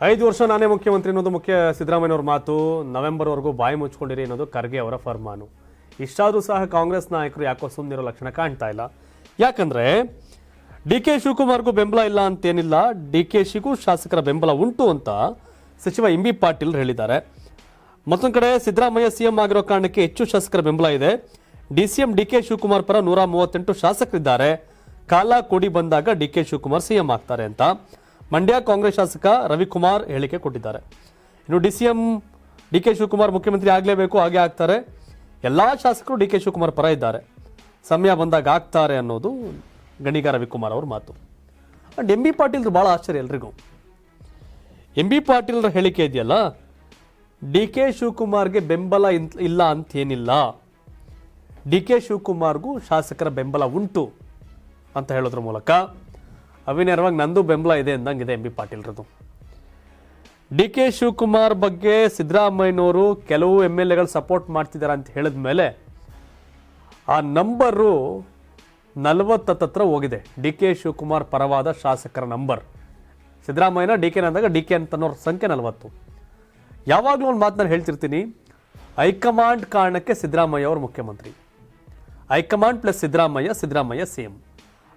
ಐದು ವರ್ಷ ನಾನೇ ಮುಖ್ಯಮಂತ್ರಿ ಅನ್ನೋದು ಮುಖ್ಯ ಸಿದ್ಧರಾಮಯ್ಯನವರ ಮಾತು. ನವೆಂಬರ್ವರೆಗೂ ಬಾಯಿ ಮುಚ್ಕೊಂಡಿರಿ ಅನ್ನೋದು ಖರ್ಗೆ ಅವರ ಫರ್ಮಾನು. ಇಷ್ಟಾದರೂ ಸಹ ಕಾಂಗ್ರೆಸ್ ನಾಯಕರು ಯಾಕೋ ಸುಮ್ಮನಿರೋ ಲಕ್ಷಣ ಕಾಣ್ತಾ ಇಲ್ಲ. ಯಾಕಂದರೆ, ಡಿ ಕೆ ಶಿವಕುಮಾರ್ಗೂ ಬೆಂಬಲ ಇಲ್ಲ ಅಂತೇನಿಲ್ಲ. ಡಿ ಕೆ ಶಿಗೂ ಶಾಸಕರ ಬೆಂಬಲ ಉಂಟು ಅಂತ ಸಚಿವ ಎಂ ಬಿ ಪಾಟೀಲ್ ಹೇಳಿದ್ದಾರೆ. ಮತ್ತೊಂದು ಕಡೆ, ಸಿದ್ದರಾಮಯ್ಯ ಸಿಎಂ ಆಗಿರೋ ಕಾರಣಕ್ಕೆ ಹೆಚ್ಚು ಶಾಸಕರ ಬೆಂಬಲ ಇದೆ. D C M D K Shivakumar ಪರ ನೂರ ಮೂವತ್ತೆಂಟು ಶಾಸಕರಿದ್ದಾರೆ. ಕಾಲ ಕೂಡಿ ಬಂದಾಗ ಡಿ ಕೆ ಶಿವಕುಮಾರ್ ಸಿಎಂ ಆಗ್ತಾರೆ ಅಂತ. ಮಂಡ್ಯ ಕಾಂಗ್ರೆಸ್ ಶಾಸಕ ರವಿಕುಮಾರ್ ಹೇಳಿಕೆ ಕೊಟ್ಟಿದ್ದಾರೆ. ಇನ್ನು D C M D K Shivakumar ಮುಖ್ಯಮಂತ್ರಿ ಆಗಲೇಬೇಕು, ಹಾಗೆ ಆಗ್ತಾರೆ. ಎಲ್ಲ ಶಾಸಕರು ಡಿ ಕೆ ಶಿವಕುಮಾರ್ ಪರ ಇದ್ದಾರೆ. ಸಮಯ ಬಂದಾಗ ಆಗ್ತಾರೆ ಅನ್ನೋದು ಗಣಿಗ ರವಿಕುಮಾರ್ ಅವ್ರ ಮಾತು. ಅಂಡ್ ಎಂ ಬಿ ಪಾಟೀಲ್ರು ಭಾಳ ಆಶ್ಚರ್ಯ ಎಲ್ರಿಗೂ. ಎಂ ಬಿ ಪಾಟೀಲ್ರ ಹೇಳಿಕೆ ಇದೆಯಲ್ಲ, ಡಿ ಕೆ ಶಿವಕುಮಾರ್ಗೆ ಬೆಂಬಲ ಇಲ್ಲ ಅಂತೇನಿಲ್ಲ. ಡಿ ಕೆ ಶಿವಕುಮಾರ್ಗೂ ಶಾಸಕರ ಬೆಂಬಲ ಉಂಟು ಅಂತ ಹೇಳೋದ್ರ ಮೂಲಕ ಅವಿನೇರವಾಗಿ ನಂದು ಬೆಂಬಲ ಇದೆ ಅಂದಂಗಿದೆ ಎಂ ಬಿ ಪಾಟೀಲ್ರದು. ಡಿ ಕೆ ಶಿವಕುಮಾರ್ ಬಗ್ಗೆ ಸಿದ್ದರಾಮಯ್ಯನವರು ಕೆಲವು ಎಂ ಎಲ್ ಎಗಳು ಸಪೋರ್ಟ್ ಮಾಡ್ತಿದ್ದಾರೆ ಅಂತ ಹೇಳಿದ ಮೇಲೆ ಆ ನಂಬರು ನಲವತ್ತತ್ರ ಹೋಗಿದೆ. ಡಿ ಕೆ ಶಿವಕುಮಾರ್ ಪರವಾದ ಶಾಸಕರ ನಂಬರ್. ಸಿದ್ದರಾಮಯ್ಯನ ಡಿ ಕೆ ಅಂದಾಗ ಡಿ ಕೆ ಅಂತನೋರ ಸಂಖ್ಯೆ ನಲವತ್ತು. ಯಾವಾಗಲೂ ಒಂದು ಮಾತನ್ನ ಹೇಳ್ತಿರ್ತೀನಿ, ಹೈಕಮಾಂಡ್ ಕಾರಣಕ್ಕೆ ಸಿದ್ದರಾಮಯ್ಯ ಅವರು ಮುಖ್ಯಮಂತ್ರಿ. High command plus Siddaramaiah Siddaramaiah C M.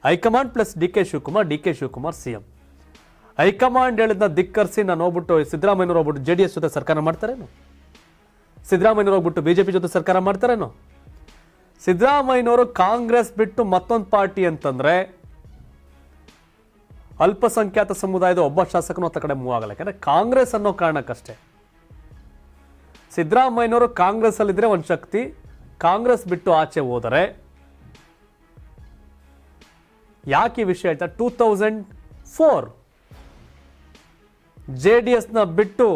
High command plus D K Shivakumar, D K Shivakumar C M high command ಹೇಳಿದ್ನ ಧಿಕ್ಕರಿಸಿ ನಾನು ಹೋಗ್ಬಿಟ್ಟು ಸಿದ್ದರಾಮಯ್ಯವ್ರು ಹೋಗ್ಬಿಟ್ಟು ಜೆ ಡಿ ಎಸ್ ಜೊತೆ ಸರ್ಕಾರ ಮಾಡ್ತಾರೇನು? ಸಿದ್ದರಾಮಯ್ಯವ್ರು ಹೋಗ್ಬಿಟ್ಟು ಬಿ ಜೆ ಪಿ ಜೊತೆ ಸರ್ಕಾರ ಮಾಡ್ತಾರೇನು? ಸಿದ್ದರಾಮಯ್ಯನವರು ಕಾಂಗ್ರೆಸ್ ಬಿಟ್ಟು ಮತ್ತೊಂದು ಪಾರ್ಟಿ ಅಂತಂದ್ರೆ ಅಲ್ಪಸಂಖ್ಯಾತ ಸಮುದಾಯದ ಒಬ್ಬ ಶಾಸಕನು ಅತ್ತ ಕಡೆ ಮೂವ್ ಆಗಲ್ಲ. ಯಾಕಂದ್ರೆ ಕಾಂಗ್ರೆಸ್ ಅನ್ನೋ ಕಾರಣಕ್ಕಷ್ಟೇ. ಸಿದ್ದರಾಮಯ್ಯನವರು ಕಾಂಗ್ರೆಸ್ ಅಲ್ಲಿದ್ರೆ ಒಂದು ಶಕ್ತಿ, ಕಾಂಗ್ರೆಸ್ ಬಿಟ್ಟು ಆಚೆ ಹೋದರೆ ಯಾಕೆ ಈ ವಿಷಯ ಹೇಳ್ತಾ two thousand four J D ಎಸ್ನ ಬಿಟ್ಟು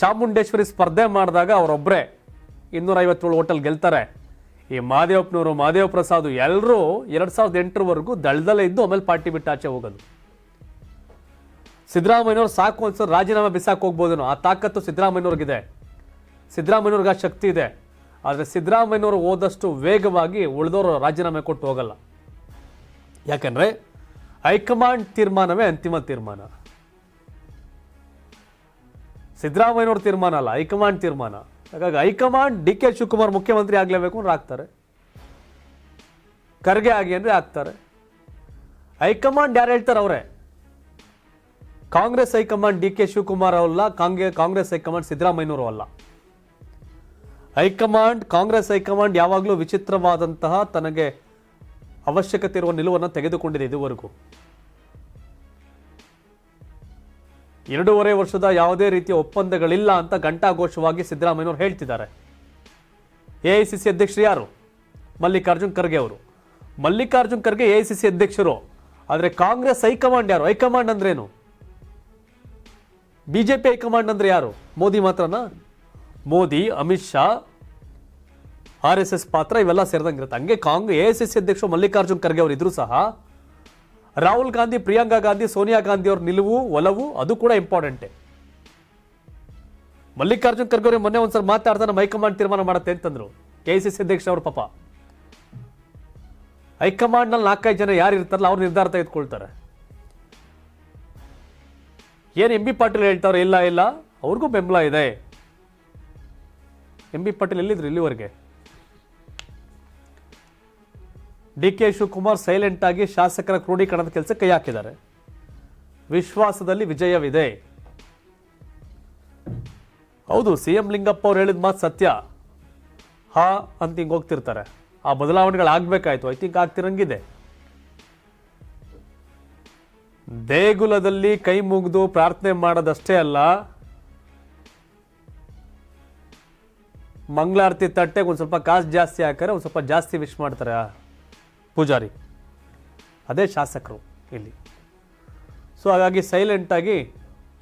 ಚಾಮುಂಡೇಶ್ವರಿ ಸ್ಪರ್ಧೆ ಮಾಡಿದಾಗ ಅವರೊಬ್ಬರೇ ಇನ್ನೂರ ಐವತ್ತೇಳು ಹೋಟೆಲ್ ಗೆಲ್ತಾರೆ. ಈ ಮಹಾದೇವಪ್ಪನವರು ಮಹಾದೇವ ಪ್ರಸಾದ್ ಎಲ್ಲರೂ ಎರಡು ಸಾವಿರದ ಎಂಟರವರೆಗೂ ದಳದಲ್ಲೇ ಇದ್ದು ಆಮೇಲೆ ಪಾರ್ಟಿ ಬಿಟ್ಟು ಆಚೆ ಹೋಗೋದು. ಸಿದ್ದರಾಮಯ್ಯವ್ರು ಸಾಕು ಅನ್ಸೋ ರಾಜೀನಾಮೆ ಬಿಸಾಕ್ ಹೋಗ್ಬೋದೇನೋ, ಆ ತಾಕತ್ತು ಸಿದ್ದರಾಮಯ್ಯವ್ರಿಗಿದೆ ಸಿದ್ದರಾಮಯ್ಯವ್ರಿಗೆ ಆ ಶಕ್ತಿ ಇದೆ. ಆದರೆ ಸಿದ್ದರಾಮಯ್ಯನವರು ಹೋದಷ್ಟು ವೇಗವಾಗಿ ಉಳಿದವರು ರಾಜೀನಾಮೆ ಕೊಟ್ಟು ಹೋಗಲ್ಲ. ಯಾಕಂದ್ರೆ ಹೈಕಮಾಂಡ್ ತೀರ್ಮಾನವೇ ಅಂತಿಮ ತೀರ್ಮಾನ. ಸಿದ್ದರಾಮಯ್ಯನವ್ರ ತೀರ್ಮಾನ ಅಲ್ಲ, ಹೈಕಮಾಂಡ್ ತೀರ್ಮಾನ. ಹಾಗಾಗಿ ಹೈಕಮಾಂಡ್ ಡಿ ಕೆ ಶಿವಕುಮಾರ್ ಮುಖ್ಯಮಂತ್ರಿ ಆಗಲೇಬೇಕು ಅಂದ್ರೆ ಆಗ್ತಾರೆ. ಖರ್ಗೆ ಆಗಿ ಅಂದರೆ ಆಗ್ತಾರೆ. ಹೈಕಮಾಂಡ್ ಯಾರು ಹೇಳ್ತಾರೆ ಅವರೇ? Congress high command D K Shivakumar ಅವಲ್ಲ ಕಾಂಗ್ರೆ, ಕಾಂಗ್ರೆಸ್ ಹೈಕಮಾಂಡ್ ಸಿದ್ದರಾಮಯ್ಯನವರು ಅಲ್ಲ. ಹೈಕಮಾಂಡ್, ಕಾಂಗ್ರೆಸ್ ಹೈಕಮಾಂಡ್ ಯಾವಾಗಲೂ ವಿಚಿತ್ರವಾದಂತಹ ತನಗೆ ಅವಶ್ಯಕತೆ ಇರುವ ನಿಲುವನ್ನು ತೆಗೆದುಕೊಂಡಿದೆ ಇದುವರೆಗೂ. ಎರಡೂವರೆ ವರ್ಷದ ಯಾವುದೇ ರೀತಿಯ ಒಪ್ಪಂದಗಳಿಲ್ಲ ಅಂತ ಘಂಟಾಘೋಷವಾಗಿ ಸಿದ್ದರಾಮಯ್ಯನವರು ಹೇಳ್ತಿದ್ದಾರೆ. ಎ ಐ ಸಿ ಸಿ ಅಧ್ಯಕ್ಷರು ಯಾರು? ಮಲ್ಲಿಕಾರ್ಜುನ್ ಖರ್ಗೆ ಅವರು. Mallikarjun Kharge A I C C ಅಧ್ಯಕ್ಷರು. ಆದರೆ ಕಾಂಗ್ರೆಸ್ ಹೈಕಮಾಂಡ್ ಯಾರು? ಹೈಕಮಾಂಡ್ ಅಂದ್ರೇನು? ಬಿಜೆಪಿ ಹೈಕಮಾಂಡ್ ಅಂದ್ರೆ ಯಾರು? Modi ಮಾತ್ರನಾ? Modi, Amit Shah R S S ಪಾತ್ರ ಇವೆಲ್ಲ ಸೇರಿದಂಗಿರುತ್ತೆ. ಹಂಗೆ ಕಾಂಗ್ರೆಸ್ ಎ ಎಸ್ ಎಸ್ ಅಧ್ಯಕ್ಷರು ಮಲ್ಲಿಕಾರ್ಜುನ್ ಖರ್ಗೆ ಅವರು ಇದ್ರು ಸಹ ರಾಹುಲ್ ಗಾಂಧಿ, ಪ್ರಿಯಾಂಕಾ ಗಾಂಧಿ, ಸೋನಿಯಾ ಗಾಂಧಿ ಅವ್ರ ನಿಲುವು, ಒಲವು ಅದು ಕೂಡ ಇಂಪಾರ್ಟೆಂಟ್ ಮಲ್ಲಿಕಾರ್ಜುನ್ ಖರ್ಗೆ ಅವರು ಮೊನ್ನೆ ಒಂದ್ಸಲ ಮಾತಾಡ್ತಾನೆ ಹೈಕಮಾಂಡ್ ತೀರ್ಮಾನ ಮಾಡುತ್ತೆ ಅಂತಂದ್ರು. ಕೆ ಸಿ ಸಿ ಅಧ್ಯಕ್ಷ ಅವ್ರ ಪಾಪ. ಹೈಕಮಾಂಡ್ನಲ್ಲಿ ನಾಲ್ಕೈದು ಜನ ಯಾರು ಇರ್ತಾರಲ್ಲ ಅವ್ರು ನಿರ್ಧಾರ ತೆಗೆದುಕೊಳ್ತಾರೆ. ಏನು ಎಂ ಬಿ ಪಾಟೀಲ್ ಹೇಳ್ತಾರೆ ಇಲ್ಲ ಇಲ್ಲ, ಅವ್ರಿಗೂ ಬೆಂಬಲ ಇದೆ. ಎಂ ಬಿ ಪಾಟೀಲ್ ಎಲ್ಲಿದ್ರು ಇಲ್ಲಿವರೆಗೆ? ಡಿ ಕೆ ಶಿವಕುಮಾರ್ ಸೈಲೆಂಟ್ ಆಗಿ ಶಾಸಕರ ಕ್ರೋಢೀಕರಣದ ಕೆಲಸ ಕೈ ಹಾಕಿದ್ದಾರೆ. ವಿಶ್ವಾಸದಲ್ಲಿ ವಿಜಯವಿದೆ. ಹೌದು ಸಿ ಎಂ ಲಿಂಗಪ್ಪ ಅವ್ರು ಹೇಳಿದ ಮಾತು ಸತ್ಯ. ಹಾ ಅಂತ ಹಿಂಗೆ ಹೋಗ್ತಿರ್ತಾರೆ. ಆ ಬದಲಾವಣೆಗಳು ಆಗ್ಬೇಕಾಯ್ತು ಐ ಥಿಂಕ್ ಆಗ್ತಿರಂಗಿದೆ. ದೇಗುಲದಲ್ಲಿ ಕೈ ಮುಗಿದು ಪ್ರಾರ್ಥನೆ ಮಾಡೋದಷ್ಟೇ ಅಲ್ಲ, ಮಂಗಳಾರತಿ ತಟ್ಟೆಗೆ ಒಂದು ಸ್ವಲ್ಪ ಕಾಸು ಜಾಸ್ತಿ ಹಾಕಾರೆ ಒಂದು ಸ್ವಲ್ಪ ಜಾಸ್ತಿ ವಿಶ್ ಮಾಡ್ತಾರೆ? ಪೂಜಾರಿ. ಅದೇ ಶಾಸಕರು ಇಲ್ಲಿ. ಸೊ ಹಾಗಾಗಿ ಸೈಲೆಂಟಾಗಿ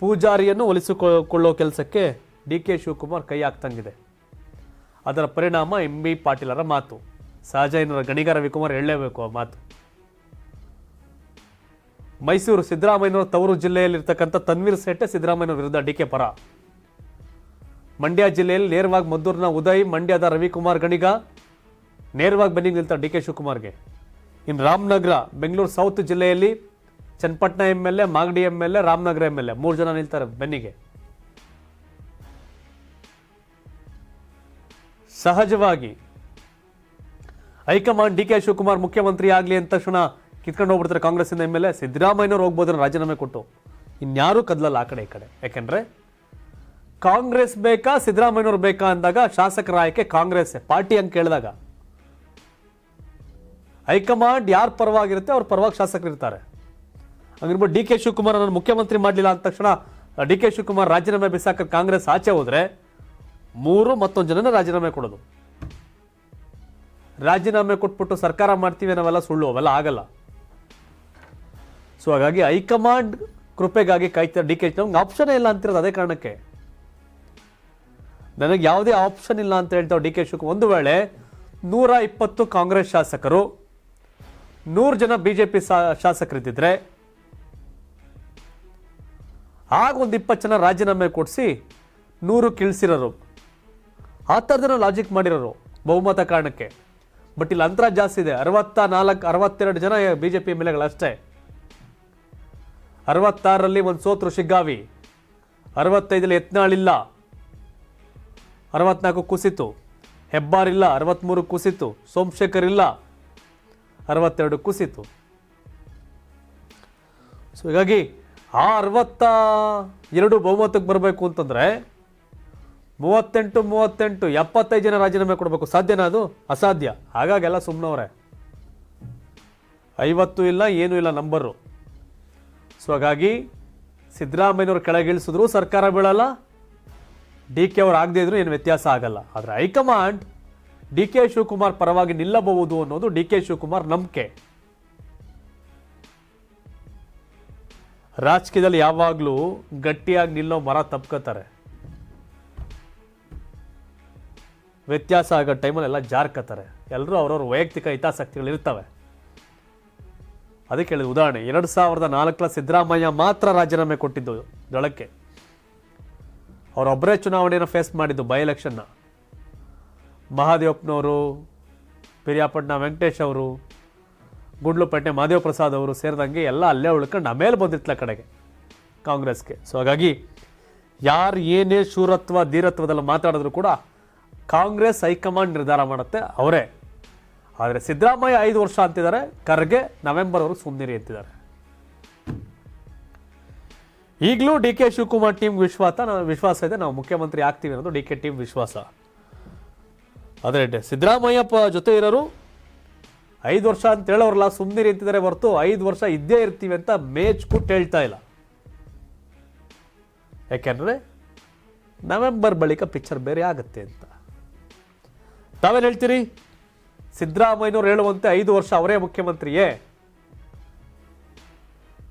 ಪೂಜಾರಿಯನ್ನು ಒಲಿಸಿಕೊಳ್ಳೋ ಕೆಲಸಕ್ಕೆ ಡಿ ಕೆ ಶಿವಕುಮಾರ್ ಕೈ ಹಾಕ್ತಂಗಿದೆ. ಅದರ ಪರಿಣಾಮ ಎಂ ಬಿ ಪಾಟೀಲರ ಮಾತು. ಸಹಜ ಏನರ ಗಣಿಗ ರವಿಕುಮಾರ್ ಹೇಳಲೇಬೇಕು ಆ ಮಾತು. ಮೈಸೂರು ಸಿದ್ದರಾಮಯ್ಯನವರ ತವರು ಜಿಲ್ಲೆಯಲ್ಲಿರ್ತಕ್ಕಂಥ ತನ್ವೀರ್ ಸೇಠೆ ಸಿದ್ದರಾಮಯ್ಯನವರ ವಿರುದ್ಧ ಡಿ ಕೆ ಪರ. ಮಂಡ್ಯ ಜಿಲ್ಲೆಯಲ್ಲಿ ನೇರವಾಗಿ ಮದ್ದೂರಿನ ಉದಯ್, ಮಂಡ್ಯದ ರವಿಕುಮಾರ್ ಗಣಿಗ ನೇರವಾಗಿ ಬನ್ನಿ ನಿಲ್ತಾರೆ ಡಿ ಕೆ ಶಿವಕುಮಾರ್ಗೆ. ಇನ್ನು ರಾಮನಗರ, ಬೆಂಗಳೂರು ಸೌತ್ ಜಿಲ್ಲೆಯಲ್ಲಿ Channapatna M L A Magadi M L A Ramanagara M L A ಮೂರು ಜನ ನಿಲ್ತಾರೆ ಬೆನ್ನಿಗೆ. ಸಹಜವಾಗಿ ಹೈಕಮಾಂಡ್ ಡಿ ಕೆ ಶಿವಕುಮಾರ್ ಮುಖ್ಯಮಂತ್ರಿ ಆಗಲಿ ಅಂತ ತಕ್ಷಣ ಕಿತ್ಕೊಂಡು ಹೋಗ್ಬಿಡ್ತಾರೆ ಕಾಂಗ್ರೆಸ್ಸಿಂದ ಎಂ ಎಲ್ ಎ ಸಿದ್ದರಾಮಯ್ಯನವ್ರು ರಾಜೀನಾಮೆ ಕೊಟ್ಟು. ಇನ್ಯಾರೂ ಕದ್ಲಲ್ಲ ಆ ಕಡೆ ಈ ಕಡೆ. ಯಾಕೆಂದ್ರೆ ಕಾಂಗ್ರೆಸ್ ಬೇಕಾ, ಸಿದ್ದರಾಮಯ್ಯನವ್ರು ಬೇಕಾ ಅಂದಾಗ ಶಾಸಕರ ಆಯ್ಕೆ ಕಾಂಗ್ರೆಸ್ ಪಾರ್ಟಿ ಅಂತ ಕೇಳಿದಾಗ. ಹೈಕಮಾಂಡ್ ಯಾರು ಪರವಾಗಿರುತ್ತೆ ಅವ್ರ ಪರವಾಗಿ ಶಾಸಕರು ಇರ್ತಾರೆ ಹಂಗಿರ್ಬೋದು ಡಿ ಕೆ ಶಿವಕುಮಾರ್ ನನ್ನ ಮುಖ್ಯಮಂತ್ರಿ ಮಾಡಲಿಲ್ಲ ಅಂದ ತಕ್ಷಣ, ಡಿ ಕೆ ಶಿವಕುಮಾರ್ ರಾಜೀನಾಮೆ ಬಿಸಾಕ ಕಾಂಗ್ರೆಸ್ ಆಚೆ ಹೋದರೆ ಮೂರು ಮತ್ತೊಂದು ಜನನ ರಾಜೀನಾಮೆ ಕೊಡೋದು. ರಾಜೀನಾಮೆ ಕೊಟ್ಬಿಟ್ಟು ಸರ್ಕಾರ ಮಾಡ್ತೀವಿ ನಾವೆಲ್ಲ ಸುಳ್ಳು, ಅವೆಲ್ಲ ಆಗಲ್ಲ. ಸೊ ಹಾಗಾಗಿ ಹೈಕಮಾಂಡ್ ಕೃಪೆಗಾಗಿ ಕಾಯ್ತಾರೆ ಡಿ ಕೆ ನಮ್ಗೆ ಆಪ್ಷನ್ ಇಲ್ಲ ಅಂತಿರೋದು ಅದೇ ಕಾರಣಕ್ಕೆ. ನನಗೆ ಯಾವುದೇ ಆಪ್ಷನ್ ಇಲ್ಲ ಅಂತ ಹೇಳ್ತಾವೆ ಡಿ ಕೆ ಶಿವಕುಮಾರ್. ಒಂದು ವೇಳೆ ನೂರ ಇಪ್ಪತ್ತು ಕಾಂಗ್ರೆಸ್ ಶಾಸಕರು ನೂರು ಜನ ಬಿಜೆಪಿ ಶಾಸಕರಿದ್ದಿದ್ರೆ ಆಗ ಒಂದು ಇಪ್ಪತ್ತು ಜನ ರಾಜೀನಾಮೆ ಕೊಡಿಸಿ ನೂರು ಕಿಳಿಸಿರೋರು. ಆ ಥರದನ್ನು ಲಾಜಿಕ್ ಮಾಡಿರೋರು ಬಹುಮತ ಕಾರಣಕ್ಕೆ. ಬಟ್ ಇಲ್ಲಿ ಅಂತರ ಜಾಸ್ತಿ ಇದೆ. ಅರವತ್ತ ನಾಲ್ಕು ಅರವತ್ತೆರಡು ಜನ B J P M L ಎಗಳಷ್ಟೇ. ಅರವತ್ತಾರರಲ್ಲಿ ಒಂದು ಸೋತರು ಶಿಗ್ಗಾವಿ. ಅರವತ್ತೈದಲ್ಲಿ ಯತ್ನಾಳಿಲ್ಲ. ಅರವತ್ನಾಲ್ಕು ಕುಸಿತು. ಹೆಬ್ಬಾರಿಲ್ಲ. ಅರವತ್ತ್ಮೂರು ಕುಸಿತು. ಸೋಮಶೇಖರ್ ಇಲ್ಲ. ಅರವತ್ತೆರಡು ಕುಸಿತು. ಸೊ ಹೀಗಾಗಿ ಆ ಅರವತ್ತ ಎರಡು ಬಹುಮತಕ್ಕೆ ಬರಬೇಕು ಅಂತಂದರೆ ಮೂವತ್ತೆಂಟು ಮೂವತ್ತೆಂಟು ಎಪ್ಪತ್ತೈದು ಜನ ರಾಜೀನಾಮೆ ಕೊಡಬೇಕು. ಸಾಧ್ಯನಾ ಅದು? ಅಸಾಧ್ಯ. ಹಾಗಾಗೆಲ್ಲ ಸುಮ್ಮನವ್ರೆ ಐವತ್ತು ಇಲ್ಲ, ಏನೂ ಇಲ್ಲ ನಂಬರು. ಸೊ ಹಾಗಾಗಿ ಸಿದ್ದರಾಮಯ್ಯನವ್ರು ಕೆಳಗಿಳಿಸಿದ್ರು ಸರ್ಕಾರ ಬೀಳಲ್ಲ. ಡಿ ಕೆ ಅವ್ರು ಆಗದೇ ಇದ್ರು, ಏನು ವ್ಯತ್ಯಾಸ ಆಗಲ್ಲ. ಆದರೆ ಹೈಕಮಾಂಡ್ ಡಿ ಕೆ ಶಿವಕುಮಾರ್ ಪರವಾಗಿ ನಿಲ್ಲಬಹುದು ಅನ್ನೋದು ಡಿ ಕೆ ಶಿವಕುಮಾರ್ ನಂಬಿಕೆ. ರಾಜಕೀಯದಲ್ಲಿ ಯಾವಾಗಲೂ ಗಟ್ಟಿಯಾಗಿ ನಿಲ್ಲೋ ಮರ ತಪ್ಕೋತಾರೆ. ವ್ಯತ್ಯಾಸ ಆಗೋ ಟೈಮಲ್ಲಿ ಎಲ್ಲ ಜಾರ್ಕತ್ತಾರೆ ಎಲ್ಲರೂ ಅವ್ರವ್ರ ವೈಯಕ್ತಿಕ ಹಿತಾಸಕ್ತಿಗಳು ಇರ್ತವೆ. ಅದಕ್ಕೆ ಹೇಳಿದ ಉದಾಹರಣೆ, ಎರಡು ಸಾವಿರದ ನಾಲ್ಕರ ಸಿದ್ದರಾಮಯ್ಯ ಮಾತ್ರ ರಾಜೀನಾಮೆ ಕೊಟ್ಟಿದ್ದು ದಳಕ್ಕೆ. ಅವರೊಬ್ಬರೇ ಚುನಾವಣೆಯನ್ನು ಫೇಸ್ ಮಾಡಿದ್ದು ಬೈ ಎಲೆಕ್ಷನ್ನ ಮಹಾದೇವಪ್ಪನವರು, ಪಿರಿಯಾಪಟ್ಟಣ ವೆಂಕಟೇಶ್ ಅವರು, ಗುಂಡ್ಲುಪೇಟೆ ಮಹಾದೇವ ಪ್ರಸಾದ್ ಅವರು ಸೇರಿದಂಗೆ ಎಲ್ಲ ಅಲ್ಲೇ ಉಳ್ಕೊಂಡು ಆಮೇಲೆ ಬಂದಿರ್ತಲ ಕಡೆಗೆ ಕಾಂಗ್ರೆಸ್ಗೆ. ಸೊ ಹಾಗಾಗಿ ಯಾರು ಏನೇ ಶೂರತ್ವ, ಧೀರತ್ವದಲ್ಲಿ ಮಾತಾಡಿದ್ರು ಕೂಡ ಕಾಂಗ್ರೆಸ್ ಹೈಕಮಾಂಡ್ ನಿರ್ಧಾರ ಮಾಡುತ್ತೆ ಅವರೇ. ಆದರೆ ಸಿದ್ದರಾಮಯ್ಯ ಐದು ವರ್ಷ ಅಂತಿದ್ದಾರೆ, ಖರ್ಗೆ ಅವರು ಸುಮ್ಮನಿರಿ ಅಂತಿದ್ದಾರೆ. ಈಗಲೂ ಡಿ ಕೆ ಶಿವಕುಮಾರ್ ಟೀಮ್ ವಿಶ್ವಾಸ ನಾವು ವಿಶ್ವಾಸ ಇದೆ. ನಾವು ಮುಖ್ಯಮಂತ್ರಿ ಆಗ್ತೀವಿ ಅನ್ನೋದು ಡಿ ಕೆ ಟೀಮ್ ವಿಶ್ವಾಸ. ಆದರೆ ಸಿದ್ದರಾಮಯ್ಯಪ್ಪ ಜೊತೆ ಇರೋರು ಐದು ವರ್ಷ ಅಂತ ಹೇಳೋರಲ್ಲ ಸುಮ್ಮನೆ ಅಂತಿದ್ದಾರೆ ಹೊರತು ಐದು ವರ್ಷ ಇದ್ದೇ ಇರ್ತೀವಿ ಅಂತ ಮೇಚ್ಕೊಟ್ಟು ಹೇಳ್ತಾ ಇಲ್ಲ. ಯಾಕೆಂದರೆ ನವೆಂಬರ್ ಬಳಿಕ ಪಿಕ್ಚರ್ ಬೇರೆ ಆಗುತ್ತೆ ಅಂತ. ತಾವೇನು ಹೇಳ್ತೀರಿ? ಸಿದ್ದರಾಮಯ್ಯನವ್ರು ಹೇಳುವಂತೆ ಐದು ವರ್ಷ ಅವರೇ ಮುಖ್ಯಮಂತ್ರಿಯೇ.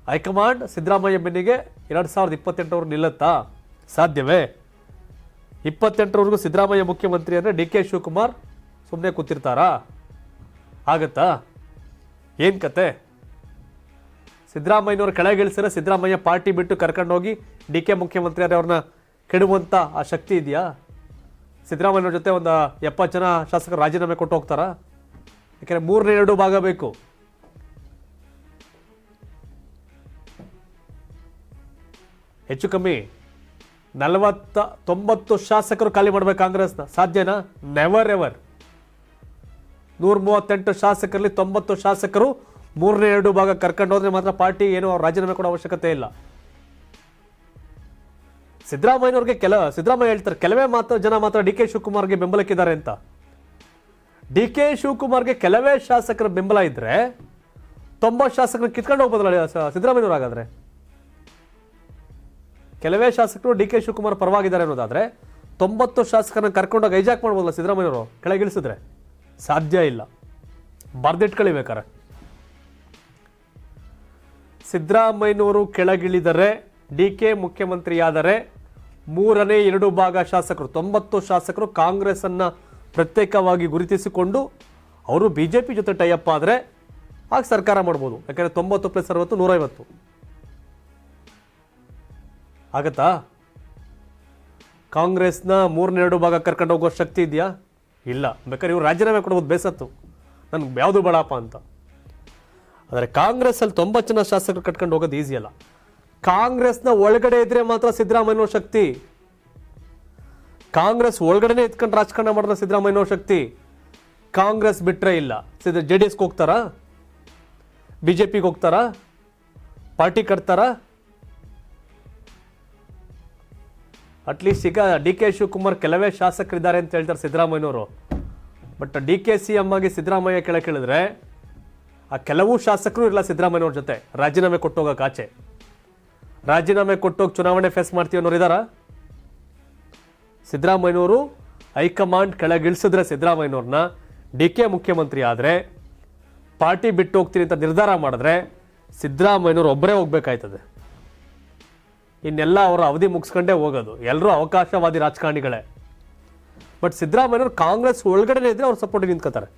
ಹೈಕಮಾಂಡ್ ಸಿದ್ದರಾಮಯ್ಯ ಬೆನ್ನಿಗೆ ಎರಡು ಸಾವಿರದ ಇಪ್ಪತ್ತೆಂಟರವ್ರು ನಿಲ್ಲುತ್ತಾ ಸಾಧ್ಯವೇ? ಇಪ್ಪತ್ತೆಂಟರವರೆಗೂ ಸಿದ್ದರಾಮಯ್ಯ ಮುಖ್ಯಮಂತ್ರಿ ಅಂದರೆ ಡಿ ಕೆ ಶಿವಕುಮಾರ್ ಸುಮ್ಮನೆ ಕೂತಿರ್ತಾರಾ? ಆಗತ್ತಾ? ಏನು ಕತೆ? ಸಿದ್ದರಾಮಯ್ಯನವ್ರು ಕೆಳಗಿಳಿಸಿದ್ರೆ ಸಿದ್ದರಾಮಯ್ಯ ಪಾರ್ಟಿ ಬಿಟ್ಟು ಕರ್ಕೊಂಡೋಗಿ ಡಿ ಕೆ ಮುಖ್ಯಮಂತ್ರಿ ಆದರೆ ಅವ್ರನ್ನ ಕೆಡುವಂಥ ಆ ಶಕ್ತಿ ಇದೆಯಾ? ಸಿದ್ದರಾಮಯ್ಯನವ್ರ ಜೊತೆ ಒಂದು ಎಪ್ಪತ್ತು ಜನ ಶಾಸಕರು ರಾಜೀನಾಮೆ ಕೊಟ್ಟು ಹೋಗ್ತಾರಾ? ಯಾಕೆಂದರೆ ಮೂರನೇ ಎರಡು ಭಾಗ ಬೇಕು. ಹೆಚ್ಚು ಕಮ್ಮಿ. ನಲವತ್ತ ತೊಂಬತ್ತು ಶಾಸಕರು ಖಾಲಿ ಮಾಡ್ಬೇಕು ಕಾಂಗ್ರೆಸ್ನ. ಸಾಧ್ಯನಾ? ನೆವರ್ ಎವರ್ ನೂರ ಮೂವತ್ತೆಂಟು ಶಾಸಕರಲ್ಲಿ ತೊಂಬತ್ತು ಶಾಸಕರು ಮೂರನೇ ಎರಡು ಭಾಗ ಕರ್ಕೊಂಡು ಹೋದ್ರೆ ಮಾತ್ರ ಪಾರ್ಟಿ ಏನು ರಾಜೀನಾಮೆ ಕೊಡೋ ಅವಶ್ಯಕತೆ ಇಲ್ಲ. ಸಿದ್ದರಾಮಯ್ಯನವ್ರಿಗೆ ಕೆಲ, ಸಿದ್ದರಾಮಯ್ಯ ಹೇಳ್ತಾರೆ, ಕೆಲವೇ ಮಾತ್ರ ಜನ ಮಾತ್ರ ಡಿ ಕೆ ಶಿವಕುಮಾರ್ಗೆ ಬೆಂಬಲಕ್ಕಿದ್ದಾರೆ ಅಂತ. ಡಿ ಕೆ ಶಿವಕುಮಾರ್ಗೆ ಕೆಲವೇ ಶಾಸಕರ ಬೆಂಬಲ ಇದ್ರೆ ತೊಂಬತ್ತು ಶಾಸಕರು ಕಿತ್ಕೊಂಡು ಹೋಗ್ಬೋದಲ್ಲ ಸಿದ್ದರಾಮಯ್ಯವ್ರು ಕೆಲವೇ ಶಾಸಕರು ಡಿ ಕೆ ಶಿವಕುಮಾರ್ ಪರವಾಗಿದ್ದಾರೆ ಅನ್ನೋದಾದ್ರೆ ತೊಂಬತ್ತು ಶಾಸಕರನ್ನ ಕರ್ಕೊಂಡೋಗಿ ಹೈಜಾಕ್ ಮಾಡ್ಬೋದಲ್ಲ ಸಿದ್ದರಾಮಯ್ಯವರು ಕೆಳಗಿಳಿಸಿದ್ರೆ ಸಾಧ್ಯ ಇಲ್ಲ. ಬರ್ದಿಟ್ಕೊಳ್ಳಿ ಬೇಕಾರೆ ಸಿದ್ದರಾಮಯ್ಯನವರು ಕೆಳಗಿಳಿದರೆ, ಡಿ ಕೆ ಮುಖ್ಯಮಂತ್ರಿಯಾದರೆ ಮೂರನೇ ಎರಡು ಭಾಗ ಶಾಸಕರು, ತೊಂಬತ್ತು ಶಾಸಕರು ಕಾಂಗ್ರೆಸ್ ಅನ್ನ ಪ್ರತ್ಯೇಕವಾಗಿ ಗುರುತಿಸಿಕೊಂಡು ಅವರು ಬಿಜೆಪಿ ಜೊತೆ ಟೈಅಪ್ ಆದರೆ ಆಗ ಸರ್ಕಾರ ಮಾಡ್ಬೋದು. ಯಾಕಂದರೆ ತೊಂಬತ್ತು ಪ್ಲಸ್ ಅರವತ್ತು, ನೂರೈವತ್ತು. ಆಗತ್ತಾ? ಕಾಂಗ್ರೆಸ್ನ ಮೂರನೆರಡು ಭಾಗ ಕರ್ಕೊಂಡು ಹೋಗೋ ಶಕ್ತಿ ಇದೆಯಾ? ಇಲ್ಲ. ಬೇಕಾದ್ರೆ ಇವರು ರಾಜೀನಾಮೆ ಕೊಡ್ಬೋದು, ಬೇಸತ್ತು. ನನಗೆ ಯಾವುದು ಬೇಡಪ್ಪ ಅಂತ. ಆದರೆ ಕಾಂಗ್ರೆಸ್ಸಲ್ಲಿ ತೊಂಬತ್ತು ಜನ ಶಾಸಕರು ಕಟ್ಕೊಂಡು ಹೋಗೋದು ಈಸಿ ಅಲ್ಲ. ಕಾಂಗ್ರೆಸ್ನ ಒಳಗಡೆ ಇದ್ರೆ ಮಾತ್ರ ಸಿದ್ದರಾಮಯ್ಯನವ್ರ ಶಕ್ತಿ. ಕಾಂಗ್ರೆಸ್ ಒಳಗಡೆನೆ ಎತ್ಕೊಂಡು ರಾಜಕಾರಣ ಮಾಡಿದ್ರೆ ಸಿದ್ದರಾಮಯ್ಯನವ್ರ ಶಕ್ತಿ. ಕಾಂಗ್ರೆಸ್ ಬಿಟ್ಟರೆ ಇಲ್ಲ. ಸಿದ್ದ ಜೆ ಡಿ ಎಸ್ಗೆ ಹೋಗ್ತಾರಾ? ಬಿ ಜೆ ಪಿಗೆ ಹೋಗ್ತಾರಾ? ಪಾರ್ಟಿ ಕಟ್ತಾರಾ? ಅಟ್ಲೀಸ್ಟ್ ಈಗ ಡಿ ಕೆ ಶಿವಕುಮಾರ್ ಕೆಲವೇ ಶಾಸಕರಿದ್ದಾರೆ ಅಂತ ಹೇಳ್ತಾರೆ ಸಿದ್ದರಾಮಯ್ಯನವರು. ಬಟ್ ಡಿ ಕೆ ಸಿ ಆಗಿ ಸಿದ್ದರಾಮಯ್ಯ ಕೆಳ ಕೇಳಿದ್ರೆ, ಆ ಕೆಲವು ಶಾಸಕರು ಇರಲ್ಲ ಸಿದ್ದರಾಮಯ್ಯವ್ರ ಜೊತೆ. ರಾಜೀನಾಮೆ ಕೊಟ್ಟೋಗಕ್ಕೆ ಆಚೆ. ರಾಜೀನಾಮೆ ಕೊಟ್ಟೋಗಿ ಚುನಾವಣೆ ಫೇಸ್ ಮಾಡ್ತೀವಿ ಅನ್ನೋರು ಇದ್ದಾರ ಸಿದ್ದರಾಮಯ್ಯನವರು ಹೈಕಮಾಂಡ್ ಕೆಳಗಿಳಿಸಿದ್ರೆ ಸಿದ್ದರಾಮಯ್ಯನವ್ರನ್ನ ಡಿ ಕೆ ಮುಖ್ಯಮಂತ್ರಿ ಆದರೆ, ಪಾರ್ಟಿ ಬಿಟ್ಟು ಹೋಗ್ತೀನಿ ಅಂತ ನಿರ್ಧಾರ ಮಾಡಿದ್ರೆ ಸಿದ್ದರಾಮಯ್ಯನವ್ರು ಒಬ್ಬರೇ ಹೋಗ್ಬೇಕಾಯ್ತದೆ. ಇನ್ನೆಲ್ಲ ಅವರ ಅವಧಿ ಮುಗಿಸ್ಕೊಂಡೇ ಹೋಗೋದು. ಎಲ್ಲರೂ ಅವಕಾಶವಾದಿ ರಾಜಕಾರಣಿಗಳೇ. ಬಟ್ ಸಿದ್ದರಾಮಯ್ಯನವ್ರು ಕಾಂಗ್ರೆಸ್ ಒಳಗಡೆ ಇದ್ರೆ ಅವ್ರು ಸಪೋರ್ಟ್ ನಿಂತ್ಕೋತಾರೆ.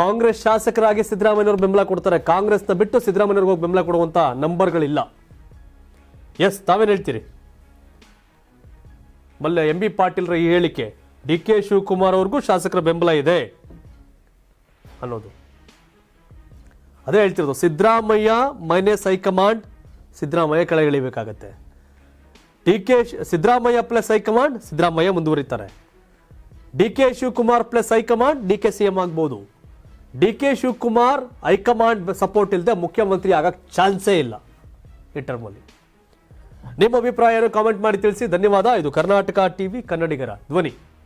ಕಾಂಗ್ರೆಸ್ ಶಾಸಕರಾಗಿ ಸಿದ್ದರಾಮಯ್ಯವ್ರು ಬೆಂಬಲ ಕೊಡ್ತಾರೆ. ಕಾಂಗ್ರೆಸ್ನ ಬಿಟ್ಟು ಸಿದ್ದರಾಮಯ್ಯವ್ರಿಗೆ ಹೋಗಿ ಬೆಂಬಲ ಕೊಡುವಂತ ನಂಬರ್ಗಳಿಲ್ಲ. ಎಸ್ ತಾವೇನು ಹೇಳ್ತೀರಿ? ಮಲ್ಲ ಎಂ ಬಿ ಪಾಟೀಲ್ರ ಈ ಹೇಳಿಕೆ, ಡಿ ಕೆ ಶಿವಕುಮಾರ್ ಅವ್ರಿಗೂ ಶಾಸಕರ ಬೆಂಬಲ ಇದೆ ಅನ್ನೋದು. ಅದೇ ಹೇಳ್ತಿರೋದು, Siddaramaiah minus high command Siddaramaiah ಕೆಳಗಿಳಿಬೇಕಾಗತ್ತೆ D K Siddaramaiah plus high command Siddaramaiah ಮುಂದುವರಿತಾರೆ. D K Shivakumar plus high command D K C M ಆಗ್ಬೋದು. D K Shivakumar high command support ಇಲ್ಲದೆ ಮುಖ್ಯಮಂತ್ರಿ ಆಗಕ್ಕೆ ಚಾನ್ಸೇ ಇಲ್ಲ ಈ ಟರ್ಮಲ್ಲಿ ನಿಮ್ಮ ಅಭಿಪ್ರಾಯ ಕಾಮೆಂಟ್ ಮಾಡಿ ತಿಳಿಸಿ. ಧನ್ಯವಾದ. ಇದು ಕರ್ನಾಟಕ ಟಿವಿ, ಕನ್ನಡಿಗರ ಧ್ವನಿ.